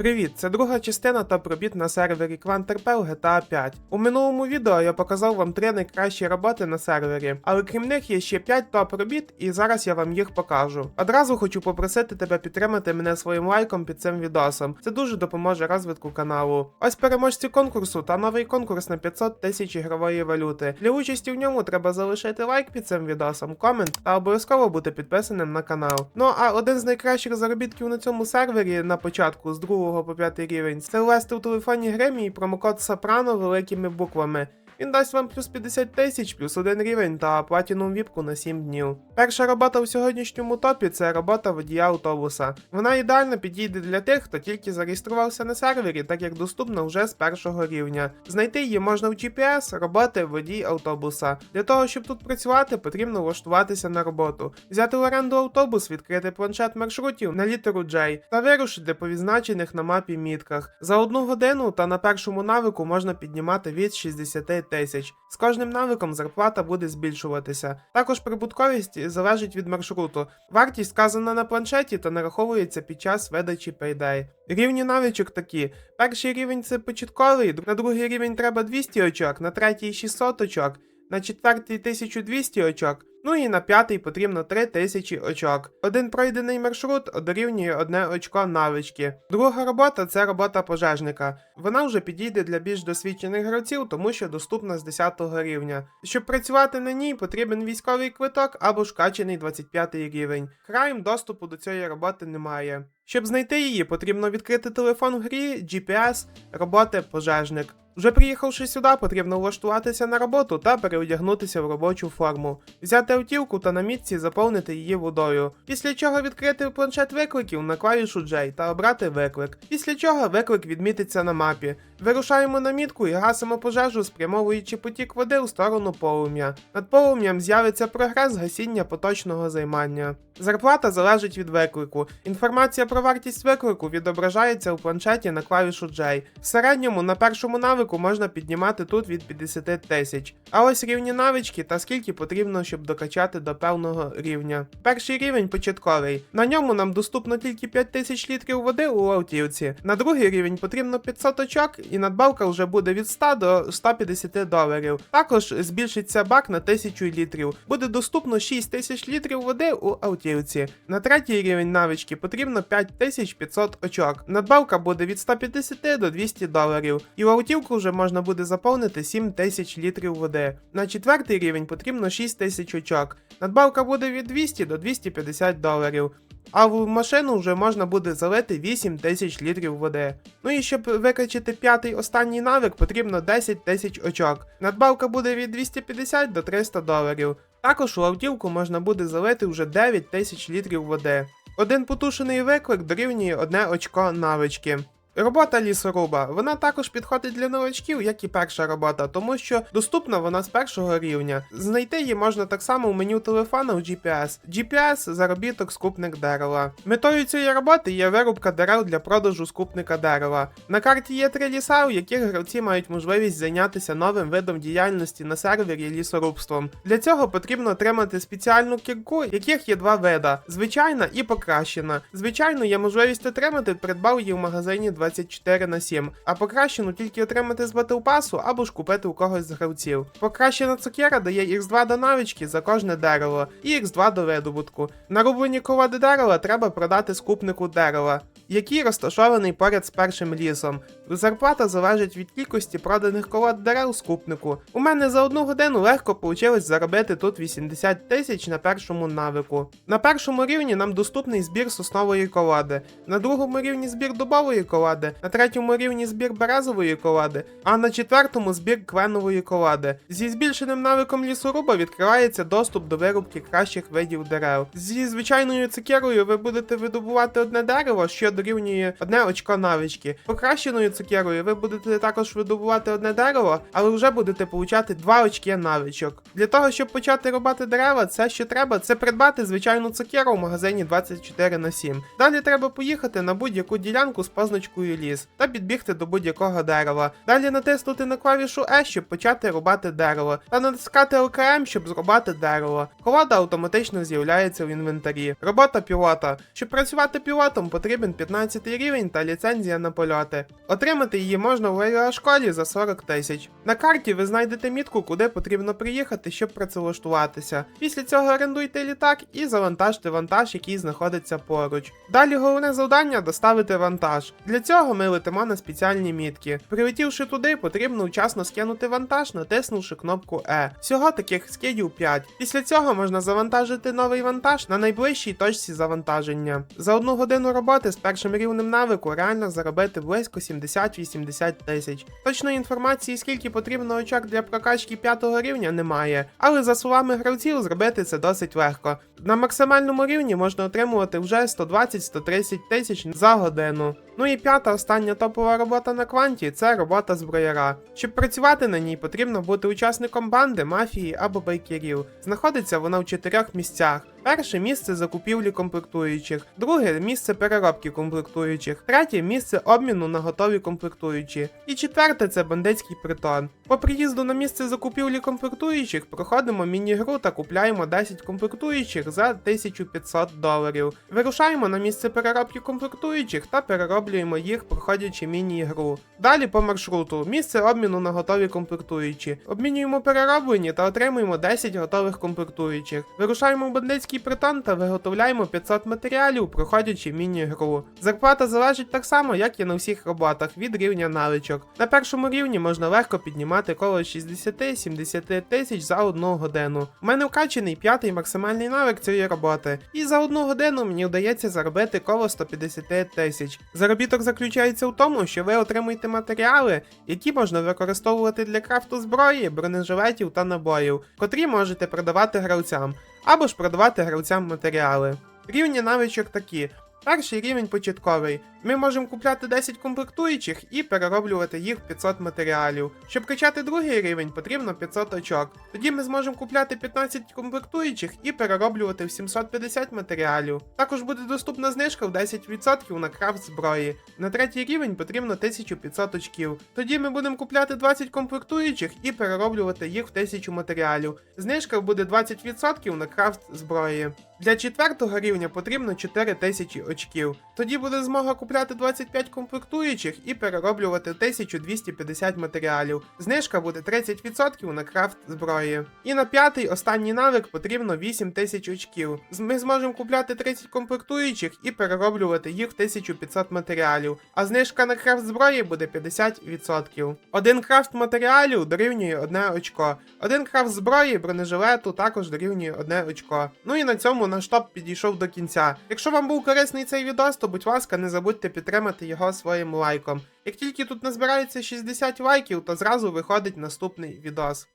Привіт, це друга частина топ-робіт на сервері Quanterpel GTA 5. У минулому відео я показав вам три найкращі роботи на сервері, але крім них є ще 5 топ-робіт, і зараз я вам їх покажу. Одразу хочу попросити тебе підтримати мене своїм лайком під цим відосом. Це дуже допоможе розвитку каналу. Ось переможці конкурсу та новий конкурс на 500 тисяч ігрової валюти. Для участі в ньому треба залишити лайк під цим відосом, комент та обов'язково бути підписаним на канал. Ну а один з найкращих заробітків на цьому сервері на початку з 2 по 5 рівень це ввести у телефоні Гремі і промокод Сопрано великими буквами. Він дасть вам плюс 50 тисяч, плюс один рівень та платіну віпку на 7 днів. Перша робота в сьогоднішньому топі це робота водія автобуса. Вона ідеально підійде для тих, хто тільки зареєструвався на сервері, так як доступна вже з першого рівня. Знайти її можна в GPS, роботи водій автобуса. Для того, щоб тут працювати, потрібно влаштуватися на роботу, взяти в оренду автобус, відкрити планшет маршрутів на літеру J та вирушити по відзначених на мапі мітках. За одну годину та на першому навику можна піднімати від 60 тисяч. З кожним навиком зарплата буде збільшуватися. Також прибутковість залежить від маршруту. Вартість сказана на планшеті та нараховується під час видачі Payday. Рівні навичок такі: перший рівень це початковий, на другий рівень треба 200 очок, на третій 600 очок, на четвертий 1200 очок. Ну і на п'ятий потрібно 3000 очок. Один пройдений маршрут дорівнює одне очко навички. Друга робота це робота пожежника. Вона вже підійде для більш досвідчених гравців, тому що доступна з 10 рівня. Щоб працювати на ній, потрібен військовий квиток або ж качений 25 рівень. Краєм доступу до цієї роботи немає. Щоб знайти її, потрібно відкрити телефон в грі, GPS, роботи пожежник. Вже приїхавши сюди, потрібно влаштуватися на роботу та переодягнутися в робочу форму, взяти автівку та на місці заповнити її водою. Після чого відкрити планшет викликів на клавішу J та обрати виклик. Після чого виклик відмітиться на мапі. Вирушаємо на мітку і гасимо пожежу, спрямовуючи потік води у сторону полум'я. Над полум'ям з'явиться прогрес гасіння поточного займання. Зарплата залежить від виклику. Інформація про вартість виклику відображається у планшеті на клавішу J. В середньому на першому навику можна піднімати тут від 50 тисяч. А ось рівні навички та скільки потрібно, щоб докачати до певного рівня. Перший рівень початковий. На ньому нам доступно тільки 5000 літрів води у автівці. На другий рівень потрібно 500 очок, і надбавка вже буде від 100 до 150 доларів. Також збільшиться бак на 1000 літрів. Буде доступно 6000 літрів води у автівці. На третій рівень навички потрібно 5500 очок. Надбавка буде від 150 до 200 доларів. І в автівку вже можна буде заповнити 7000 літрів води. На четвертий рівень потрібно 6000 очок. Надбавка буде від 200 до 250 доларів. А в машину вже можна буде залити 8 тисяч літрів води. Ну і щоб викачати п'ятий останній навик, потрібно 10 тисяч очок. Надбавка буде від 250 до 300 доларів. Також у автівку можна буде залити вже 9 тисяч літрів води. Один потушений виклик дорівнює одне очко навички. Робота лісоруба. Вона також підходить для новачків, як і перша робота, тому що доступна вона з першого рівня. Знайти її можна так само в меню телефона в GPS. GPS заробіток скупник дерева. Метою цієї роботи є вирубка дерев для продажу скупника дерева. На карті є три ліса, у яких гравці мають можливість зайнятися новим видом діяльності на сервері лісорубством. Для цього потрібно отримати спеціальну кірку, яких є два вида: звичайна і покращена. Звичайну є можливість отримати, придбав її в магазині 24 на 7, а покращену тільки отримати з батлпасу або ж купити у когось з гравців. Покращена цукера дає Х2 до навички за кожне дерево і Х2 до видобутку. Нарублені колоди дерева треба продати скупнику дерева, який розташований поряд з першим лісом. Зарплата залежить від кількості проданих колод дерев скупнику. У мене за одну годину легко вийшло заробити тут 80 тисяч на першому навику. На першому рівні нам доступний збір соснової колоди, на другому рівні збір дубової колоди, на третьому рівні збір березової колоди, а на четвертому збір кленової колоди. Зі збільшеним навиком лісоруба відкривається доступ до вирубки кращих видів дерев. Зі звичайною цукерою ви будете видобувати одне дерево, що дорівнює одне очко навички. Покращеною цукерою ви будете також видобувати одне дерево, але вже будете получати 2 очки навичок. Для того, щоб почати рубати дерева, це що треба, це придбати звичайну цукеру в магазині 24 на 7. Далі треба поїхати на будь-яку ділянку з позначкою палкою ліс та підбігти до будь-якого дерева. Далі натиснути на клавішу E, щоб почати рубати дерево, та натискати ЛКМ, щоб зрубати дерево. Колода автоматично з'являється в інвентарі. Робота пілота. Щоб працювати пілотом, потрібен 15 рівень та ліцензія на польоти. Отримати її можна в авіашколі за 40 тисяч. На карті ви знайдете мітку, куди потрібно приїхати, щоб працевлаштуватися. Після цього орендуйте літак і завантажте вантаж, який знаходиться поруч. Далі головне завдання доставити вантаж. Для цього ми летимо на спеціальні мітки. Прилетівши туди, потрібно вчасно скинути вантаж, натиснувши кнопку E. Всього таких скидів 5. Після цього можна завантажити новий вантаж на найближчій точці завантаження. За одну годину роботи з першим рівнем навику реально заробити близько 70-80 тисяч. Точної інформації, скільки потрібно очок для прокачки п'ятого рівня, немає, але за словами гравців, зробити це досить легко. На максимальному рівні можна отримувати вже 120-130 тисяч за годину. Ну і п'ята остання топова робота на кванті це робота зброяра. Щоб працювати на ній, потрібно бути учасником банди, мафії або байкерів. Знаходиться вона в чотирьох місцях. Перше місце закупівлі комплектуючих, друге місце переробки комплектуючих, третє місце обміну на готові комплектуючі. І четверте це бандитський притон. По приїзду на місце закупівлі комплектуючих проходимо міні-гру та купляємо 10 комплектуючих за 1500 доларів. Вирушаємо на місце переробки комплектуючих та перероблюємо їх, проходячи міні-гру. Далі по маршруту місце обміну на готові комплектуючі. Обмінюємо перероблені та отримуємо 10 готових комплектуючих. Вирушаємо в бандитський притон та виготовляємо 500 матеріалів, проходячи міні-гру. Зарплата залежить так само, як і на всіх роботах від рівня навичок. На першому рівні можна легко піднімати коло 60-70 тисяч за одну годину. У мене вкачений п'ятий максимальний навик цієї роботи, і за одну годину мені вдається заробити коло 150 тисяч. Заробіток заключається в тому, що ви отримуєте матеріали, які можна використовувати для крафту зброї, бронежилетів та набоїв, котрі можете продавати гравцям, або ж продавати гравцям матеріали. Рівні навичок такі. Перший рівень початковий. Ми можемо купляти 10 комплектуючих і перероблювати їх в 500 матеріалів. Щоб качати другий рівень, потрібно 500 очок. Тоді ми зможемо купляти 15 комплектуючих і перероблювати в 750 матеріалів. Також буде доступна знижка в 10% на крафт зброї. На третій рівень потрібно 1500 очків. Тоді ми будемо купляти 20 комплектуючих і перероблювати їх в 1000 матеріалів. Знижка буде 20% на крафт зброї. Для четвертого рівня потрібно 4000 очків. Тоді буде змога купляти 25 комплектуючих і перероблювати 1250 матеріалів. Знижка буде 30% на крафт зброї. І на п'ятий останній навик потрібно 8000 очків. Ми зможемо купляти 30 комплектуючих і перероблювати їх в 1500 матеріалів. А знижка на крафт зброї буде 50%. Один крафт матеріалів дорівнює 1 очко. Один крафт зброї бронежилету також дорівнює 1 очко. Ну і на цьому наш топ підійшов до кінця. Якщо вам був корисний цей відос, то будь ласка, не забудьте підтримати його своїм лайком. Як тільки тут назбирається 60 лайків, то зразу виходить наступний відос.